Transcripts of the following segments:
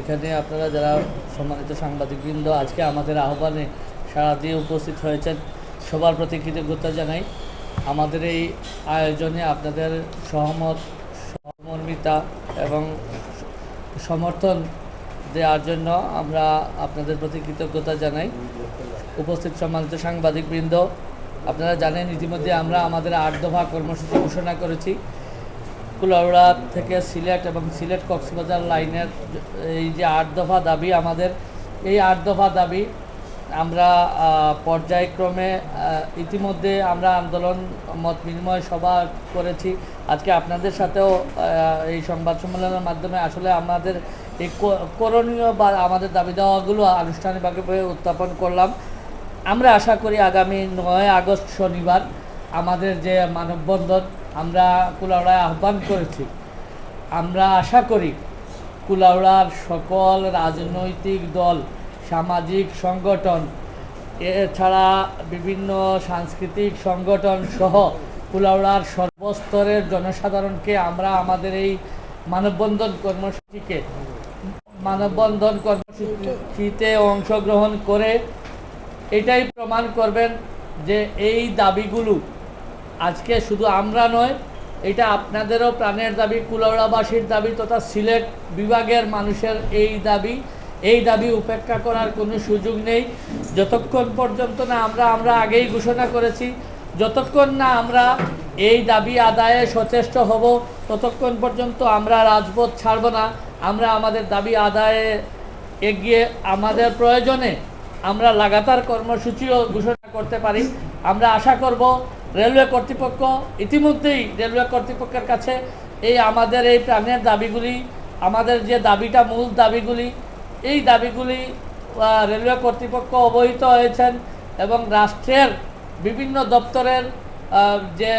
এখানে আপনারা যারা সম্মানিত সাংবাদিকবৃন্দ, আজকে আমাদের আহ্বানে সারা দিয়ে উপস্থিত হয়েছেন। সবার প্রতি কৃতজ্ঞতা জানাই। আমাদের এই আয়োজনে আপনাদের সহমত, সহমর্মিতা এবং সমর্থন দেওয়ার জন্য আমরা আপনাদের প্রতি কৃতজ্ঞতা জানাই। উপস্থিত সম্মানিত সাংবাদিকবৃন্দ, আপনারা জানেন ইতিমধ্যে আমরা আমাদের আট দফা কর্মসূচি ঘোষণা করেছি। কুলাউড়া থেকে সিলেট এবং সিলেট কক্সবাজার লাইনের এই যে আট দফা দাবি আমাদের, এই আট দফা দাবি আমরা পর্যায়ক্রমে ইতিমধ্যে আমরা আন্দোলন, মত বিনিময় সভা করেছি। আজকে আপনাদের সাথেও এই সংবাদ সম্মেলনের মাধ্যমে আসলে আমাদের এই করণীয় বা আমাদের দাবি দেওয়াগুলো আনুষ্ঠানিকভাবে উত্থাপন করলাম। আমরা আশা করি আগামী নয় আগস্ট শনিবার আমাদের যে মানববন্ধন আমরা কুলাউড়ায় আহ্বান করেছি। আমরা আশা করি কুলাউড়ার সকল রাজনৈতিক দল, সামাজিক সংগঠন, এছাড়া বিভিন্ন সাংস্কৃতিক সংগঠন সহ কুলাউড়ার সর্বস্তরের জনসাধারণকে আমরা আমাদের এই মানববন্ধন কর্মসূচিকে মানববন্ধন কর্মসূচিতে অংশগ্রহণ করে এটাই প্রমাণ করবেন যে এই দাবিগুলো আজকে শুধু আমরা নয়, এটা আপনাদেরও প্রাণের দাবি, কুলাউড়াবাসীর দাবি তথা সিলেট বিভাগের মানুষের এই দাবি। এই দাবি উপেক্ষা করার কোনো সুযোগ নেই। যতক্ষণ পর্যন্ত না আমরা আমরা আগেই ঘোষণা করেছি, যতক্ষণ না আমরা এই দাবি আদায়ে সচেষ্ট হব, ততক্ষণ পর্যন্ত আমরা রাজপথ ছাড়ব না। আমরা আমাদের দাবি আদায়ে এগিয়ে আমাদের প্রয়োজনে আমরা লাগাতার কর্মসূচিও ঘোষণা করতে পারি। আমরা আশা করব রেলওয়ে কর্তৃপক্ষ ইতিমধ্যেই রেলওয়ে কর্তৃপক্ষের কাছে এই আমাদের এই প্রাণের দাবিগুলি, আমাদের যে দাবিটা, মূল দাবিগুলি, এই দাবিগুলি রেলওয়ে কর্তৃপক্ষ অবহিত হয়েছেন এবং রাষ্ট্রের বিভিন্ন দপ্তরের যে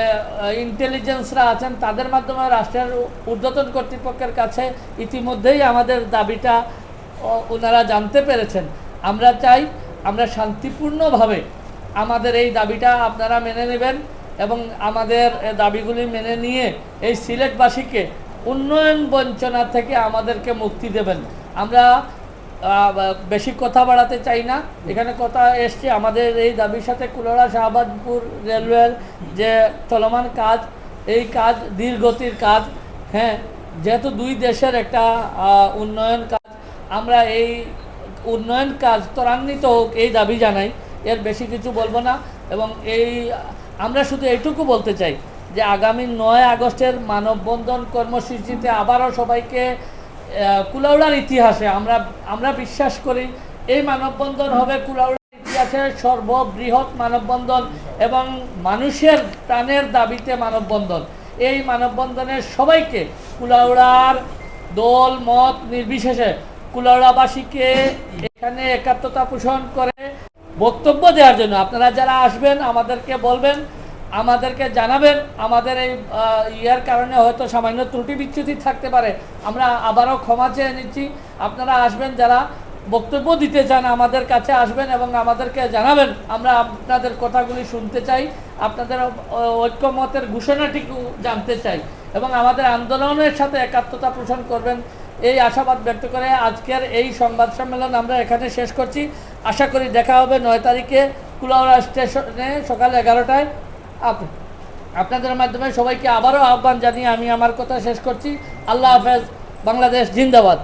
ইন্টেলিজেন্সরা আছেন, তাদের মাধ্যমে রাষ্ট্রের ঊর্ধ্বতন কর্তৃপক্ষের কাছে ইতিমধ্যেই আমাদের দাবিটা ওনারা জানতে পেরেছেন। আমরা চাই আমরা শান্তিপূর্ণভাবে আমাদের এই দাবিটা আপনারা মেনে নেবেন এবং আমাদের দাবিগুলি মেনে নিয়ে এই সিলেটবাসীকে উন্নয়ন বঞ্চনা থেকে আমাদেরকে মুক্তি দেবেন। আমরা বেশি কথা বাড়াতে চাই না। এখানে কথা এসছে, আমাদের এই দাবির সাথে কুলাড়া শাহবাজপুর রেলওয়ের যে চলমান কাজ, এই কাজ ধীরগতির কাজ হ্যাঁ যেহেতু দুই দেশের একটা উন্নয়ন কাজ, আমরা এই উন্নয়ন কাজ ত্বরান্বিত হোক এই দাবি জানাই। এর বেশি কিছু বলব না। এবং এই, আমরা শুধু এইটুকু বলতে চাই যে আগামী নয় আগস্টের মানববন্ধন কর্মসূচিতে আবারও সবাইকে কুলাউড়ার ইতিহাসে আমরা আমরা বিশ্বাস করি এই মানববন্ধন হবে কুলাউড়ার ইতিহাসের সর্ববৃহৎ মানববন্ধন এবং মানুষের প্রাণের দাবিতে মানববন্ধন। এই মানববন্ধনের সবাইকে কুলাউড়ার দল, মত নির্বিশেষে কুলাউড়াবাসীকে এখানে একাত্মতা পোষণ করে বক্তব্য দেওয়ার জন্য। আপনারা যারা আসবেন, আমাদেরকে বলবেন, আমাদেরকে জানাবেন। আমাদের এই ইয়ার কারণে হয়তো সামান্য ত্রুটি বিচ্যুতি থাকতে পারে। আমরা আবারও ক্ষমা চেয়ে নিচ্ছি। আপনারা আসবেন, যারা বক্তব্য দিতে চান আমাদের কাছে আসবেন এবং আমাদেরকে জানাবেন। আমরা আপনাদের কথাগুলি শুনতে চাই, আপনাদের ঐক্যমতের ঘোষণাটিও জানতে চাই এবং আমাদের আন্দোলনের সাথে একাত্মতা পোষণ করবেন। এই আশাবাদ ব্যক্ত করে আজকের এই সংবাদ সম্মেলন আমরা এখানে শেষ করছি। আশা করি দেখা হবে নয় তারিখে কুলাউড়া স্টেশনে সকাল এগারোটায়। আপ- আপনাদের মাধ্যমে সবাইকে আবারও আহ্বান জানিয়ে আমি আমার কথা শেষ করছি। আল্লাহ হাফেজ, বাংলাদেশ জিন্দাবাদ।